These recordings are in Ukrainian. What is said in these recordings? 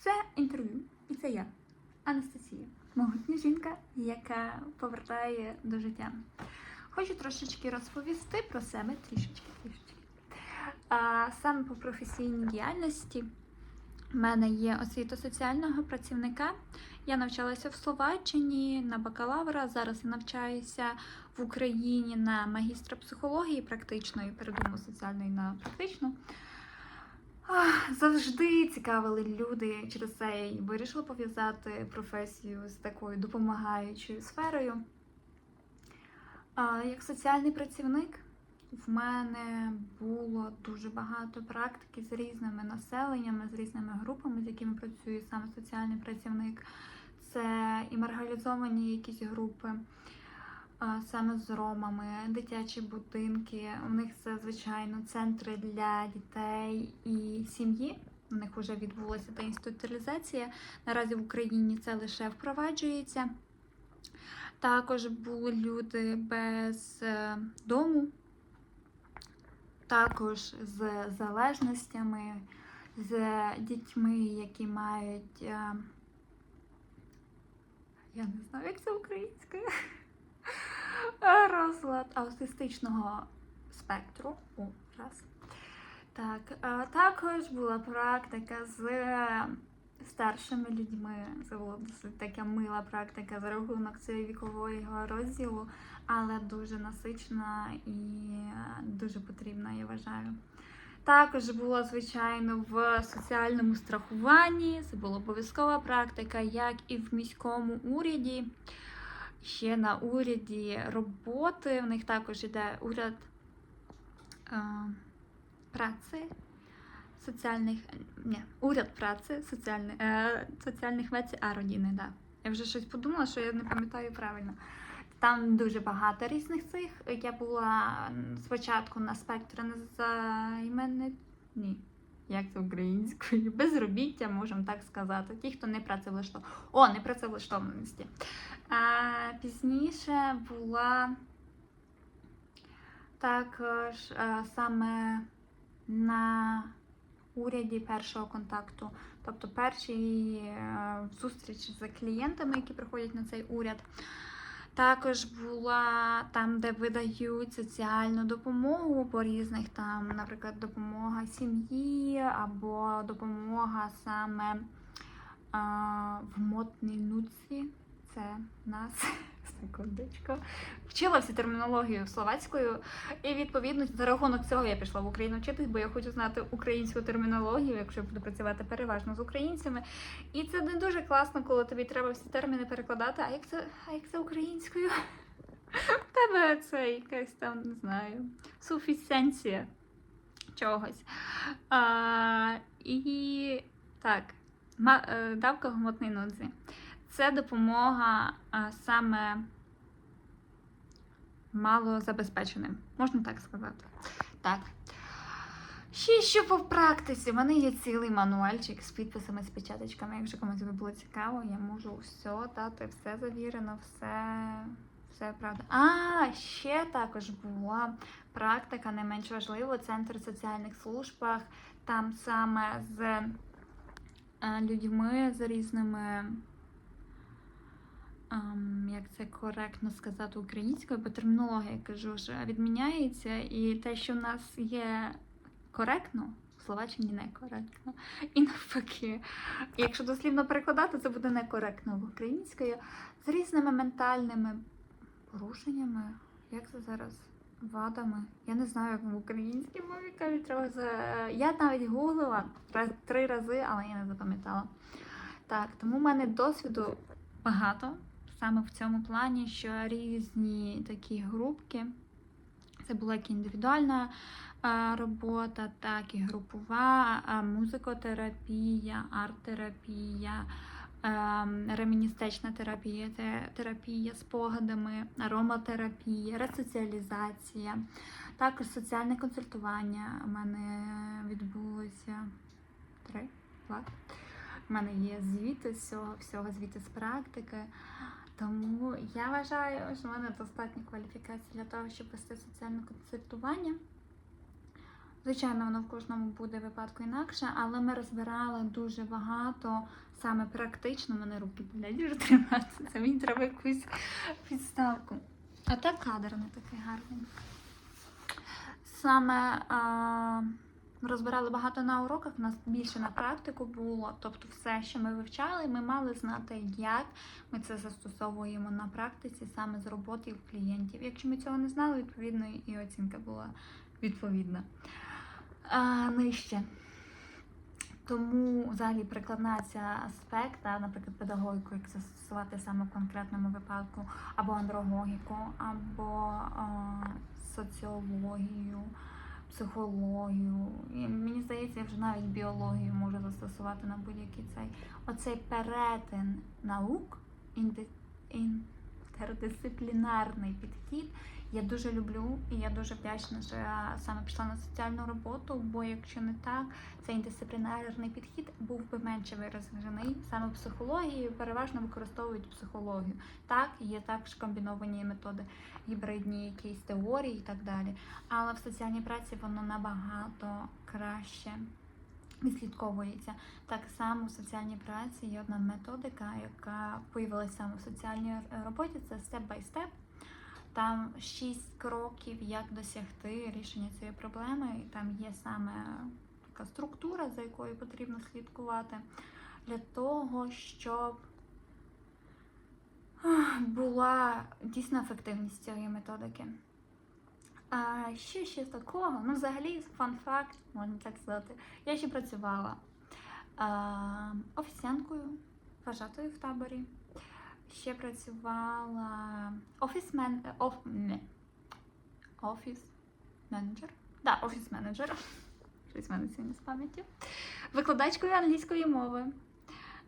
Це інтерв'ю, і це я, Анастасія, могутня жінка, яка повертає до життя. Хочу трошечки розповісти про себе трішечки, трішечки. А, саме по професійній діяльності в мене є освіта соціального працівника. Я навчалася в Словаччині на бакалавра. Зараз я навчаюся в Україні на магістра психології практичної, передуму соціальної на практичну. Завжди цікавили люди через це і вирішила пов'язати професію з такою допомагаючою сферою. Як соціальний працівник в мене було дуже багато практики з різними населеннями, з різними групами, з якими працює саме соціальний працівник. Це і маргалізовані якісь групи, саме з ромами, дитячі будинки. У них це, звичайно, центри для дітей і сім'ї. У них вже відбулася та інституалізація. Наразі в Україні це лише впроваджується. Також були люди без е, дому, також з залежностями, з дітьми, які мають. е, Я не знаю, як це українською. Розлад аутистичного спектру. О, раз. Так, е, також була практика з старшими людьми. Це була досить така мила практика за рахунок цієї вікового розділу, але дуже насичена і е, дуже потрібна, я вважаю. Також було, звичайно, в соціальному страхуванні. Це була обов'язкова практика, як і в міському уряді. Ще на уряді роботи. В них також іде уряд е, праці, соціальних ні, уряд праці, соціальних, е, соціальних веці, а родини, да. Я вже щось подумала, що я не пам'ятаю правильно. Там дуже багато різних цих. Я була спочатку на спектрі незайменних. Ні. Як це українською? Безробіття, можемо так сказати. Ті, хто не працевлаштований. О, не працевлаштованості. А пізніше була також а, саме на уряді першого контакту, тобто перші е, зустрічі з клієнтами, які приходять на цей уряд. Також була там, де видають соціальну допомогу по різних там, наприклад, допомога сім'ї або допомога саме а, в мотній нуці. Це нас секундочку. Вчила всю термінологію словацькою, і відповідно за рахунок цього я пішла в Україну вчитись, бо я хочу знати українську термінологію, якщо я буду працювати переважно з українцями. І це не дуже класно, коли тобі треба всі терміни перекладати. А як це, а як це українською? В тебе це якась там, не знаю, суфісенція чогось. А, і так, е, давка в гмотній нудзі. Це допомога саме малозабезпеченим, можна так сказати. Так. Ще що по практиці. У мене є цілий мануальчик з підписами, з печаточками. Якщо комусь би було цікаво, я можу все дати, все завірено, все, все правда. А, ще також була практика, не менш важлива, центр соціальних службах. Там саме з е, людьми з різними. Як це коректно сказати українською, бо термінологія я кажу, що відміняється, і те, що в нас є коректно, в Словаччині некоректно. І навпаки, якщо дослівно перекладати, це буде некоректно в українською з різними ментальними порушеннями. Як це зараз? Вадами. Я не знаю, як в українській мові кажуть. Я навіть гуглила раз- три рази, але я не запам'ятала. Так, тому в мене досвіду багато саме в цьому плані, що різні такі групки. Це була як індивідуальна робота, так і групова, музикотерапія, арт-терапія, ем, реміністична терапія, те- терапія спогадами, ароматерапія, ресоціалізація, також соціальне консультування. У мене відбулося три. У мене є звіти з цього всього, звіти з практики. Тому я вважаю, що в мене достатньо кваліфікацій для того, щоб вести соціальне консультування. Звичайно, воно в кожному буде випадку інакше, але ми розбирали дуже багато саме практично. Мене руки болять вже тримати. Це мені треба якусь підставку. А так кадр не такий гарний. Саме а, розбирали багато на уроках, у нас більше на практику було. Тобто, все, що ми вивчали, ми мали знати, як ми це застосовуємо на практиці саме з роботи у клієнтів. Якщо ми цього не знали, відповідно і оцінка була відповідна. А, нижче. Тому взагалі прикладна ця аспект, та, наприклад, педагогіку, як застосувати саме в конкретному випадку, або андрогогіку, або а, соціологію, психологію. І мені здається, я вже навіть біологію можу застосувати на будь-який цей. Оцей перетин наук, інтердисциплінарний підхід. Я дуже люблю і я дуже вдячна, що я саме пішла на соціальну роботу, бо якщо не так, цей інтerdисциплінарний підхід був би менше виражений. Саме психології переважно використовують психологію. Так, є також комбіновані методи, гібридні якісь теорії і так далі. Але в соціальній праці воно набагато краще відслідковується. Так само в соціальній праці є одна методика, яка появилася саме в соціальній роботі. Це степ-бай-степ. Там шість кроків, як досягти рішення цієї проблеми. І там є саме така структура, за якою потрібно слідкувати, для того, щоб була дійсна ефективність цієї методики. А що ще з такого? Ну, взагалі, фан-факт, можна так сказати. Я ще працювала а, офіціанткою, вважатою в таборі. Ще працювала офісмен... Оф... Не. Офіс менеджер. Да, офіс менеджер. Щось мене сьогодні з пам'яттю. Викладачкою англійської мови.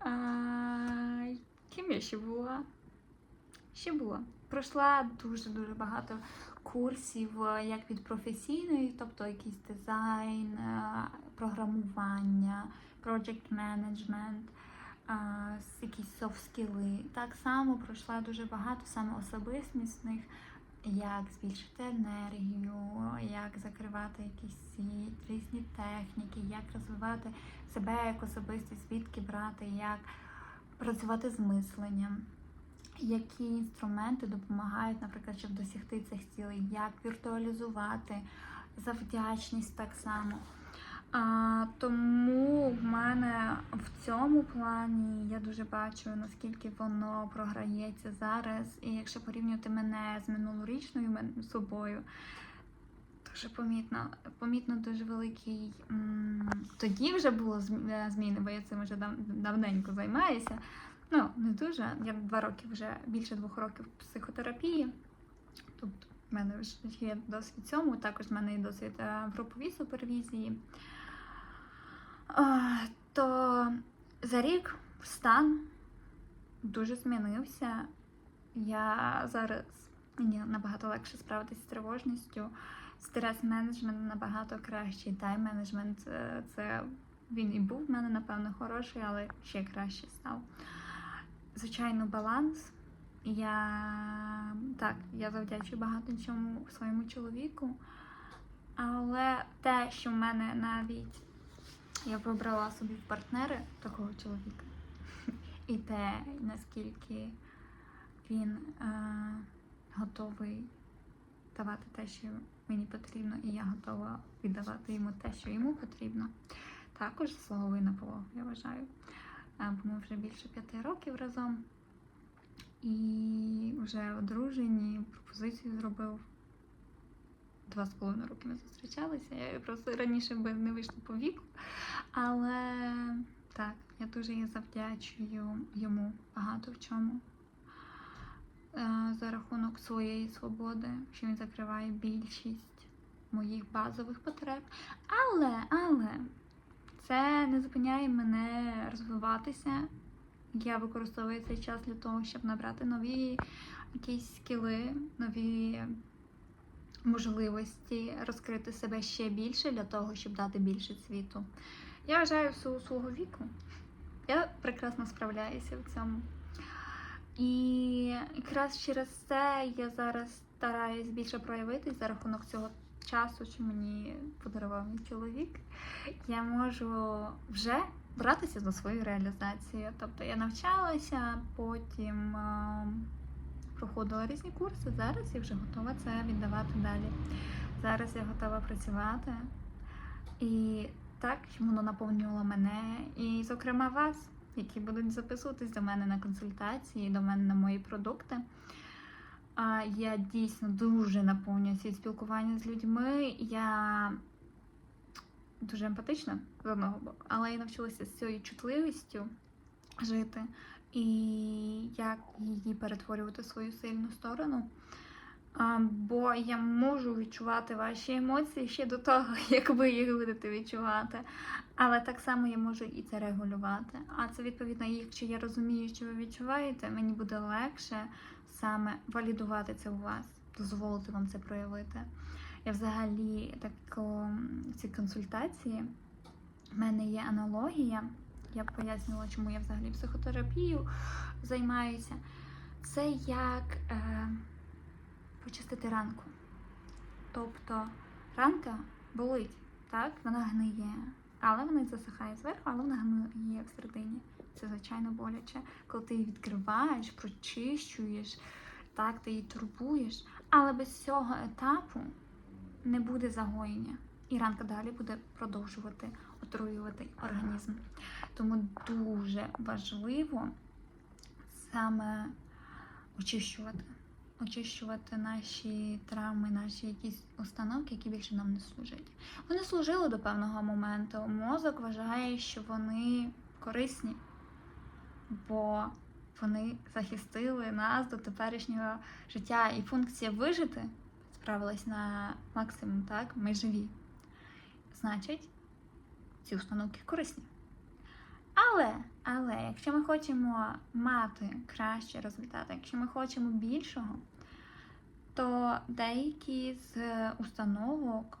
А, ким я ще була? Ще була. Пройшла дуже-дуже багато курсів е, як від професійної, тобто якийсь дизайн, е, програмування, project management, якісь soft скіли. Так само пройшла дуже багато саме особистісних, як збільшити енергію, як закривати світ, різні техніки, як розвивати себе як особистість, звідки брати, як працювати з мисленням. Які інструменти допомагають, наприклад, щоб досягти цих цілей, як віртуалізувати, за вдячність так само. А, тому в мене в цьому плані я дуже бачу, наскільки воно програється зараз. І якщо порівнювати мене з минулорічною собою, дуже помітно, помітно дуже великий. Тоді вже було е, зміни, бо я цим вже дав- давненько займаюся. Ну, не дуже. Я два роки вже більше двох років психотерапії. Тобто в мене вже є досвід цьому, також в мене є досвід е, в груповій супервізії. То за рік стан дуже змінився. Я зараз мені набагато легше справитися з тривожністю. Стрес-менеджмент набагато кращий. Тайм-менеджмент е, це він і був в мене, напевно, хороший, але ще краще став. Звичайно, баланс. Я так, я завдячую багато чому своєму чоловіку. Але те, що в мене навіть я вибрала собі в партнери такого чоловіка, і те, наскільки він е, готовий давати те, що мені потрібно, і я готова віддавати йому те, що йому потрібно. Також заслуговує на я вважаю. Е, Бо ми вже більше п'яти років разом. І вже одружені, пропозицію зробив. Два з половиною роки ми зустрічалися. Я просто раніше би не вийшла по віку. Але так, я дуже завдячую йому багато в чому. Е, За рахунок своєї свободи, що він закриває більшість моїх базових потреб. Але, але це не зупиняє мене розвиватися. Я використовую цей час для того, щоб набрати нові якісь скіли, нові можливості розкрити себе ще більше для того, щоб дати більше світу. Я вважаю всю свого віку. Я прекрасно справляюся в цьому. І якраз через це я зараз стараюсь більше проявитись за рахунок цього часу, що мені подарував мій чоловік, я можу вже братися за свою реалізацію. Тобто я навчалася, потім е, проходила різні курси. Зараз я вже готова це віддавати далі. Зараз я готова працювати. І так воно наповнювало мене, і, зокрема, вас, які будуть записуватись до мене на консультації, до мене на мої продукти. Я дійсно дуже наповнююся спілкування з людьми. Я дуже емпатична з одного боку, але я навчилася з цією чутливістю жити і як її перетворювати в свою сильну сторону. Бо я можу відчувати ваші емоції ще до того, як ви їх будете відчувати. Але так само я можу і це регулювати. А це відповідно, якщо я розумію, що ви відчуваєте, мені буде легше саме валідувати це у вас, дозволити вам це проявити. Я взагалі так в цій консультації в мене є аналогія. Я б пояснювала, чому я взагалі психотерапією займаюся. Це як е, почистити ранку. Тобто ранка болить, так, вона гниє, але вона засихає зверху, але вона гниє всередині. Це звичайно боляче, коли ти її відкриваєш, прочищуєш, так, ти її турбуєш. Але без цього етапу не буде загоєння. І ранка далі буде продовжувати отруювати організм. Тому дуже важливо саме очищувати. Очищувати наші травми, наші якісь установки, які більше нам не служать. Вони служили до певного моменту. Мозок вважає, що вони корисні, бо вони захистили нас до теперішнього життя. І функція вижити справилась на максимум, так? Ми живі. Значить, ці установки корисні. Але, але, якщо ми хочемо мати кращі результати, якщо ми хочемо більшого, то деякі з установок,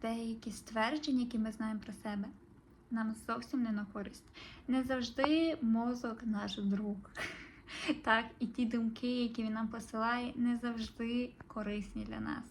деякі ствердження, які ми знаємо про себе, нам зовсім не на користь. Не завжди мозок наш друг. Так, і ті думки, які він нам посилає, не завжди корисні для нас.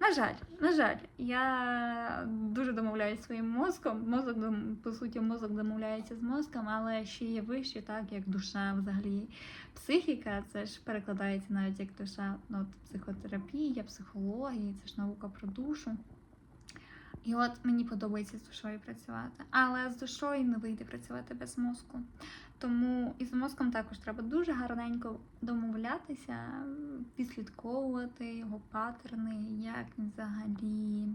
На жаль, на жаль, я дуже домовляюся своїм мозком. Мозок, по суті, мозок домовляється з мозком, але ще є вище, так, як душа взагалі. Психіка, це ж перекладається навіть як душа, ну, от психотерапія, психологія, це ж наука про душу. І от мені подобається з душою працювати, але з душою не вийде працювати без мозку. Тому і з мозком також треба дуже гарненько домовлятися, відслідковувати його паттерни, як він взагалі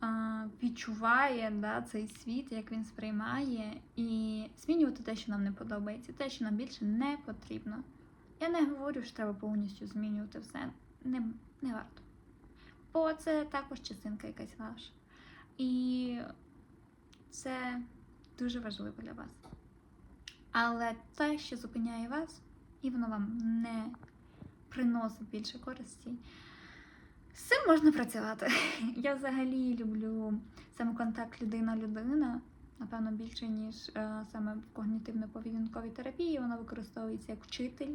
а, відчуває да, цей світ, як він сприймає, і змінювати те, що нам не подобається, те, що нам більше не потрібно. Я не говорю, що треба повністю змінювати все. Не, не варто. Бо це також частинка якась ваша. І це дуже важливо для вас. Але те, що зупиняє вас, і воно вам не приносить більше користі, з цим можна працювати. Я взагалі люблю саме контакт людина-людина, напевно, більше, ніж е, саме в когнітивно-поведінковій терапії. Вона використовується як вчитель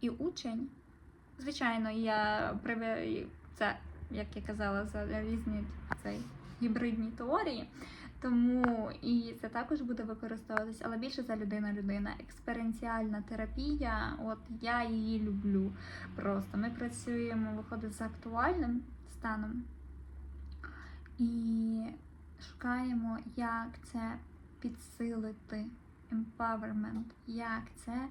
і учень. Звичайно, я це, як я казала, за різні цей, гібридні теорії. Тому і це також буде використовуватись, але більше за людина-людина. Експеренціальна терапія, от я її люблю. Просто ми працюємо, виходить з актуальним станом і шукаємо, як це підсилити, empowerment, як це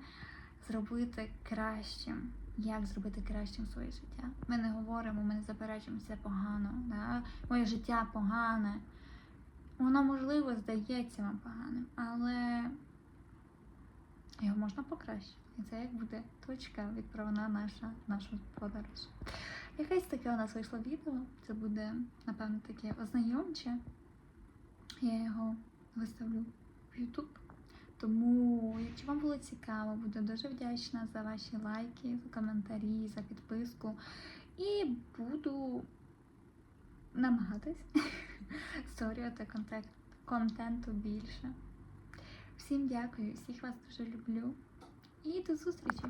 зробити кращим. Як зробити кращим своє життя? Ми не говоримо, ми не заперечуємо це погано. Да? Моє життя погане. Воно, можливо, здається вам поганим, але його можна покращити. І це як буде точка відправна наша, нашу подорож. Якесь таке у нас вийшло відео. Це буде, напевно, таке ознайомче. Я його виставлю в YouTube. Тому, якщо вам було цікаво, буду дуже вдячна за ваші лайки, за коментарі, за підписку. І буду намагатись створювати контент, контенту більше. Всім дякую, всіх вас дуже люблю і до зустрічі!